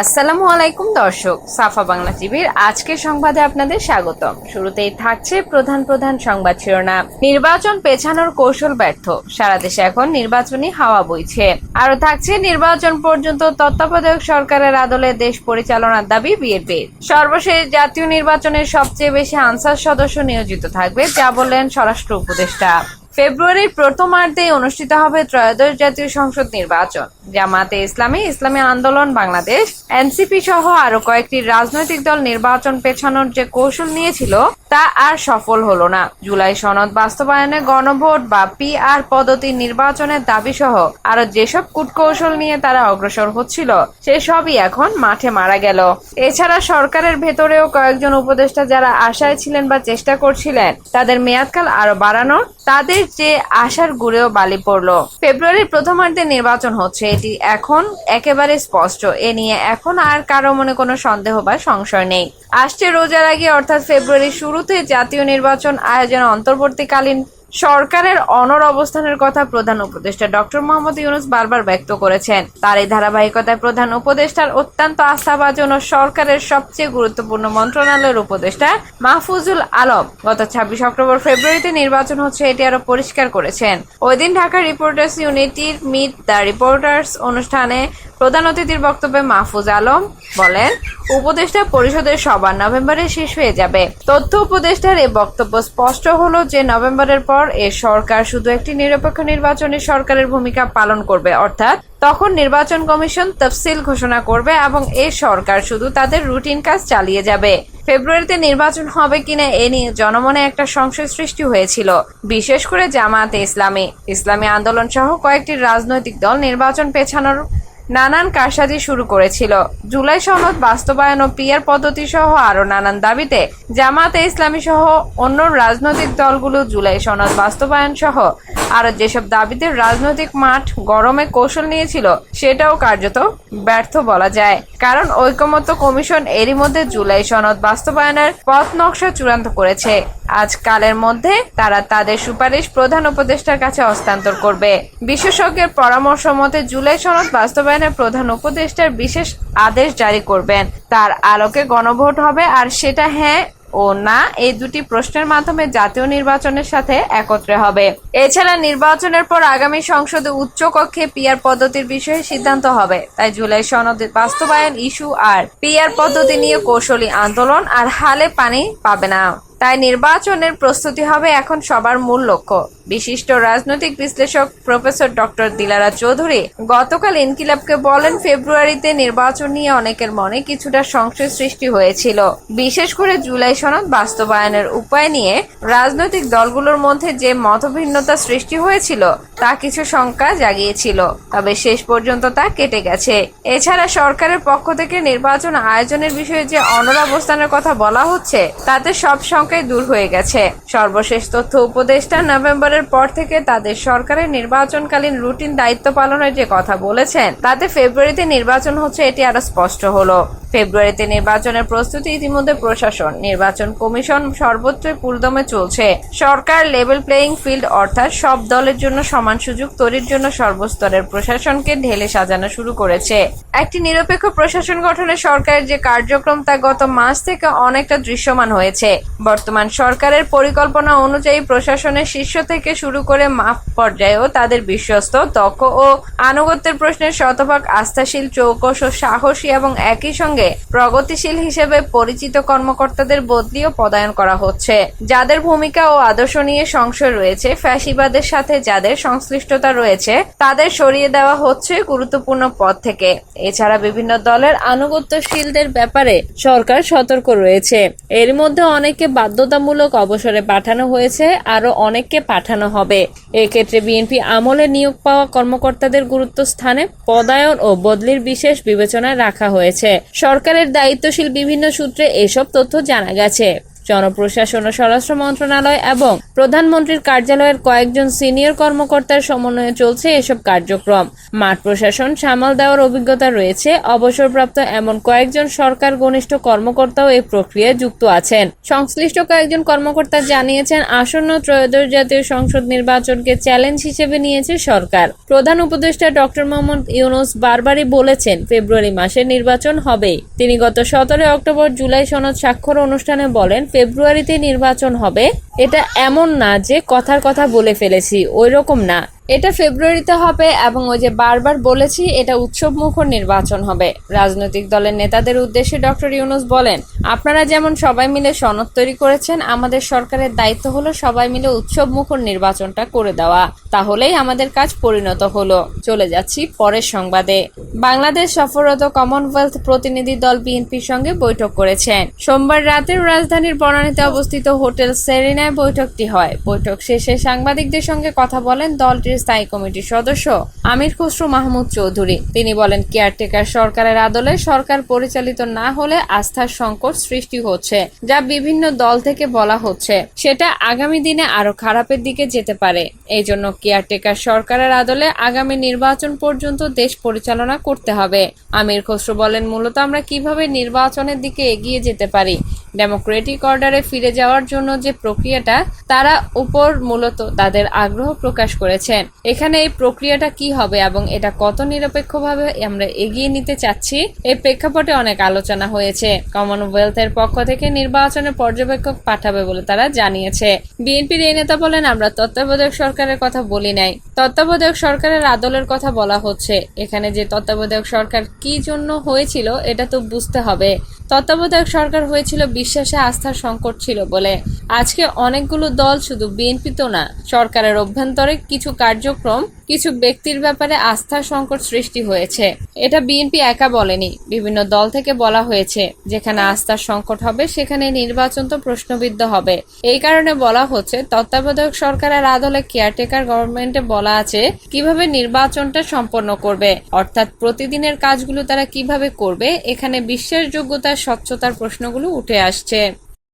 আসসালামু আলাইকুম দর্শক, সাফা বাংলা টিভির আজকের সংবাদে আপনাদের স্বাগত শুরুতেই থাকছে প্রধান প্রধান সংবাদ শিরোনাম। নির্বাচন পেছানোর কৌশল ব্যর্থ, সারা দেশে এখন নির্বাচনী হাওয়া বইছে। আরও থাকছে নির্বাচন পর্যন্ত তত্ত্বাবধায়ক সরকারের আদলে দেশ পরিচালনার দাবি বিএনপির সর্বশেষ জাতীয় নির্বাচনের সবচেয়ে বেশি আনসার সদস্য নিয়োজিত থাকবে, যা বললেন স্বরাষ্ট্র উপদেষ্টা। ফেব্রুয়ারির প্রথমার্ধে অনুষ্ঠিত হবে ত্রয়োদশ জাতীয় সংসদ নির্বাচন। জামাতে ইসলামী ইসলামী আন্দোলন, বাংলাদেশ, এনসিপি সহ আরও কয়েকটি রাজনৈতিক দল নির্বাচন পেছানোর যে কৌশল নিয়েছিল তা আর সফল হলো না। জুলাই সনদ বাস্তবায়নে গণভোট বা পিআর পদ্ধতি নির্বাচনের দাবি সহ আরও যেসব কূটকৌশল নিয়ে তারা অগ্রসর হচ্ছিল, সেসবই এখন মাঠে মারা গেল। এছাড়া সরকারের ভেতরেও কয়েকজন উপদেষ্টা যারা আশায় ছিলেন বা চেষ্টা করছিলেন, তাদের মেয়াদকাল আরও বাড়ানোর তাদের যে আশার গুড়েও বালি পড়ল। ফেব্রুয়ারির প্রথমার্ধে নির্বাচন হচ্ছে, এটি এখন একেবারে স্পষ্ট। এ নিয়ে এখন আর কারও মনে কোনো সন্দেহ বা সংশয় নেই। আসছে রোজার আগে, অর্থাৎ ফেব্রুয়ারির শুরুতে জাতীয় নির্বাচন আয়োজন অন্তর্বর্তীকালীন সরকারের অনর অবস্থানের কথা প্রধান উপদেষ্টা ডক্টর মোহাম্মদ ইউনুস বারবার ব্যক্ত করেছেন। তার এই ধারাবাহিকতায় প্রধান উপদেষ্টার অত্যন্ত আস্থাভাজন ও সরকারের সবচেয়ে গুরুত্বপূর্ণ মন্ত্রণালয়ের উপদেষ্টা মাহফুজুল আলম গত ছাব্বিশ অক্টোবর ফেব্রুয়ারিতে নির্বাচন হচ্ছে এটি আরও পরিষ্কার করেছেন। ওই দিন ঢাকা রিপোর্টার্স ইউনিটির মিট দ্য রিপোর্টার্স অনুষ্ঠানে প্রধান অতিথির বক্তব্যে মাহফুজ আলম বলেন, উপদেষ্টা পরিষদের সভা নভেম্বরে শেষ হয়ে যাবে। তথ্য উপদেষ্টার এ বক্তব্য স্পষ্ট হলো যে, নভেম্বরের পর এ সরকার শুধু একটি নিরপেক্ষ নির্বাচনে সরকারের ভূমিকা পালন করবে, অর্থাৎ তখন নির্বাচন কমিশন তফসিল ঘোষণা করবে এবং এ সরকার শুধু তাদের রুটিন কাজ চালিয়ে যাবে। ফেব্রুয়ারিতে নির্বাচন হবে কিনা এ নিয়ে জনমনে একটা সংশয় সৃষ্টি হয়েছিল, বিশেষ করে জামায়াতে ইসলামী। ইসলামী আন্দোলন সহ কয়েকটি রাজনৈতিক দল নির্বাচন পেছানোর নানান কারসাজি শুরু করেছিল। জুলাই সনদ বাস্তবায়ন ও পিয়ার পদ্ধতি সহ আরও নানান দাবিতে জামাতে ইসলামী সহ অন্য রাজনৈতিক দলগুলো জুলাই সনদ বাস্তবায়ন সহ আরও যেসব দাবিতে রাজনৈতিক মাঠ গরমে কৌশল নিয়েছিল, সেটাও কার্যত ব্যর্থ বলা যায়। কারণ ঐকমত্য কমিশন এরই মধ্যে জুলাই সনদ বাস্তবায়নের পথ নকশা চূড়ান্ত করেছে। আজকালের মধ্যে তারা তাদের সুপারিশ প্রধান উপদেষ্টার কাছে হস্তান্তর করবে। বিশেষজ্ঞের পরামর্শ মতে জুলাই সনদ বাস্তবায়নের প্রধান উপদেষ্টার বিশেষ আদেশ জারি করবেন। তার আলোকে গণভোট হবে, আর সেটা হ্যাঁ ও না, এই দুটি প্রশ্নের মাধ্যমে জাতীয় নির্বাচনের সাথে একত্রে হবে। এছাড়া নির্বাচনের পর আগামী সংসদে উচ্চ কক্ষে পিআর পদ্ধতির বিষয়ে সিদ্ধান্ত হবে। তাই জুলাই সনদের বাস্তবায়ন ইস্যু আর পিআর পদ্ধতি নিয়ে কৌশলী আন্দোলন আর হালে পানি পাবে না। তাই নির্বাচনের প্রস্তুতি হবে এখন সবার মূল লক্ষ্য। বিশিষ্ট রাজনৈতিক বিশ্লেষক প্রফেসর ডক্টর দিলারা চৌধুরী গতকাল ইনকিলাবকে বলেন, ফেব্রুয়ারিতে নির্বাচন নিয়ে অনেকের মনে কিছুটা সংশয় সৃষ্টি হয়েছিল। বিশেষ করে জুলাই সনদ বাস্তবায়নের উপায় নিয়ে রাজনৈতিক দলগুলোর মধ্যে যে মতভিন্নতা সৃষ্টি হয়েছিল তা কিছু শঙ্কা জাগিয়েছিল, তবে শেষ পর্যন্ত তা কেটে গেছে। এছাড়া সরকারের পক্ষ থেকে নির্বাচন আয়োজনের বিষয়ে যে অনর অবস্থানের কথা বলা হচ্ছে, তাতে সব শঙ্কাই দূর হয়ে গেছে। সর্বশেষ তথ্য উপদেষ্টা নভেম্বরের পর থেকে তাদের সরকারের নির্বাচনকালীন রুটিন দায়িত্ব পালনের যে কথা বলেছেন, তাতে ফেব্রুয়ারিতে নির্বাচন হচ্ছে এটি আরও স্পষ্ট হলো। ফেব্রুয়ারিতে নির্বাচনের প্রস্তুতি ইতিমধ্যে প্রশাসন, নির্বাচন কমিশন সর্বত্রই পুরোদমে চলছে। সরকার লেভেল প্লেয়িং ফিল্ড অর্থাৎ সব দলের জন্য সমান সুযোগ তৈরির জন্য সর্বস্তরের প্রশাসনকে ঢেলে সাজানো শুরু করেছে। একটি নিরপেক্ষ প্রশাসন গঠনে সরকারের যে কার্যক্রম তা গত মাস থেকে অনেকটা দৃশ্যমান হয়েছে। বর্তমান সরকারের পরিকল্পনা অনুযায়ী প্রশাসনের শীর্ষ থেকে শুরু করে মাপ পর্যায়েও তাদের বিশ্বস্ত, দক্ষ ও আনুগত্যের প্রশ্নে শতভাগ আস্থাশীল চৌকস ও সাহসী এবং একই সঙ্গে প্রগতিশীল হিসেবে পরিচিত কর্মকর্তাদের বদলিও পদায়ন করা হচ্ছে। যাদের ভূমিকা ও আদর্শ নিয়ে সংশয় রয়েছে, ফ্যাসিবাদের সাথে যাদের সংশ্লিষ্টতা রয়েছে, তাদের সরিয়ে দেওয়া হচ্ছে গুরুত্বপূর্ণ পদ থেকে। এছাড়া বিভিন্ন দলের আনুগত্যশীলদের ব্যাপারে সরকার সতর্ক রয়েছে। এর মধ্যে অনেককে বাধ্যতামূলক অবসরে পাঠানো হয়েছে আরও অনেককে পাঠানো হবে। এক্ষেত্রে বিএনপি আমলে নিয়োগ পাওয়া কর্মকর্তাদের গুরুত্ব স্থানে পদায়ন ও বদলির বিশেষ বিবেচনায় রাখা হয়েছে। সরকারের দায়িত্বশীল বিভিন্ন সূত্রে এসব তথ্য জানা গেছে। জনপ্রশাসন ও স্বরাষ্ট্র মন্ত্রণালয় এবং প্রধানমন্ত্রীর কার্যালয়ের কয়েকজন সিনিয়র কর্মকর্তার সমন্বয়ে চলছে এসব কার্যক্রম। মাঠ প্রশাসন সামাল দেওয়ার অভিজ্ঞতা রয়েছে। অবসরপ্রাপ্ত এমন কয়েকজন সরকার ঘনিষ্ঠ কর্মকর্তাও এই প্রক্রিয়ায় যুক্ত আছেন। সংশ্লিষ্ট কয়েকজন কর্মকর্তা জানিয়েছেন, আসন্ন ত্রয়োদশ জাতীয় সংসদ নির্বাচনকে চ্যালেঞ্জ হিসেবে নিয়েছে সরকার। প্রধান উপদেষ্টা ডক্টর মোহাম্মদ ইউনুস বারবারই বলেছেন, ফেব্রুয়ারি মাসে নির্বাচন হবে তিনি গত সতেরো অক্টোবর জুলাই সনদ স্বাক্ষর অনুষ্ঠানে বলেন ফেব্রুয়ারিতে নির্বাচন হবে এটা এমন না যে কথার কথা বলে ফেলেছি ওই রকম না। এটা ফেব্রুয়ারিতে হবে এবং ওই যে বারবার বলেছি, এটা উৎসব মুখর নির্বাচন হবে। রাজনৈতিক দলের নেতাদের উদ্দেশ্যে ডক্টর ইউনুস বলেন, আপনারা যেমন সবাই মিলে সনদ তৈরি করেছেন, আমাদের সরকারের দায়িত্ব হলো সবাই মিলে উৎসব মুখর নির্বাচনটা করে দেওয়া। তাহলেই আমাদের কাজ পরিণত হলো। চলে যাচ্ছি পরের সংবাদে। বাংলাদেশ সফররত কমনওয়েলথ প্রতিনিধি দল বিএনপির সঙ্গে বৈঠক করেছেন। সোমবার রাতের রাজধানীর বনানীতে অবস্থিত হোটেল সেরিনায় বৈঠকটি হয়। বৈঠক শেষে সাংবাদিকদের সঙ্গে কথা বলেন দলটির স্থায়ী কমিটির সদস্য আমির খসরু মাহমুদ চৌধুরী। তিনি বলেন, কেয়ারটেকার সরকারের আদলে সরকার পরিচালিত না হলে আস্থার সংকট সৃষ্টি হচ্ছে, যা বিভিন্ন দল থেকে বলা হচ্ছে। সেটা আগামী দিনে আরও খারাপের দিকে যেতে পারে। এই জন্য কেয়ারটেকার সরকারের আদলে আগামী নির্বাচন পর্যন্ত দেশ পরিচালনা করতে হবে। আমির খসরু বলেন, মূলত আমরা কীভাবে নির্বাচনের দিকে এগিয়ে যেতে পারি ডেমোক্রেটিক অর্ডারে ফিরে যাওয়ার জন্য যে প্রক্রিয়াটা, তারা উপর মূলত তাদের আগ্রহ প্রকাশ করেছেন। এখানে এই প্রক্রিয়াটা কি হবে এবং এটা কত নিরপেক্ষভাবে আমরা এগিয়ে নিতে চাচ্ছি এই প্রেক্ষাপটে অনেক আলোচনা হয়েছে। কমনওয়েলথের পক্ষ থেকে নির্বাচনের পর্যবেক্ষক পাঠাবে বলে তারা জানিয়েছে। বিএনপির এই নেতা বলেন, আমরা তত্ত্বাবধায়ক সরকারের কথা বলি নাই। তত্ত্বাবধায়ক সরকারের আদলের কথা বলা হচ্ছে। এখানে যে তত্ত্বাবধায়ক সরকার কি জন্য হয়েছিল, এটা তো বুঝতে হবে। তত্ত্বাবধায়ক সরকার হয়েছিল, বিশ্বাসে আস্থার সংকট ছিল বলে। আজকে অনেকগুলো দল শুধু বিএনপি তো না, সরকারের অভ্যন্তরে কিছু কার্যক্রম কিছু ব্যক্তির ব্যাপারে আস্থার সংকট সৃষ্টি হয়েছে। এটা বিএনপি একা বলেনি। বিভিন্ন দল থেকে বলা হয়েছে, যেখানে আস্থার সংকট হবে, সেখানে নির্বাচন তো প্রশ্নবিদ্ধ হবে। এই কারণে বলা হচ্ছে, তত্ত্বাবধায়ক সরকারের আদলে কেয়ারটেকার গভর্নমেন্টে বলা আছে, কীভাবে নির্বাচনটা সম্পন্ন করবে, অর্থাৎ প্রতিদিনের কাজগুলো তারা কীভাবে করবে, এখানে বিশ্বাসযোগ্যতার স্বচ্ছতার প্রশ্নগুলো উঠে আসছে।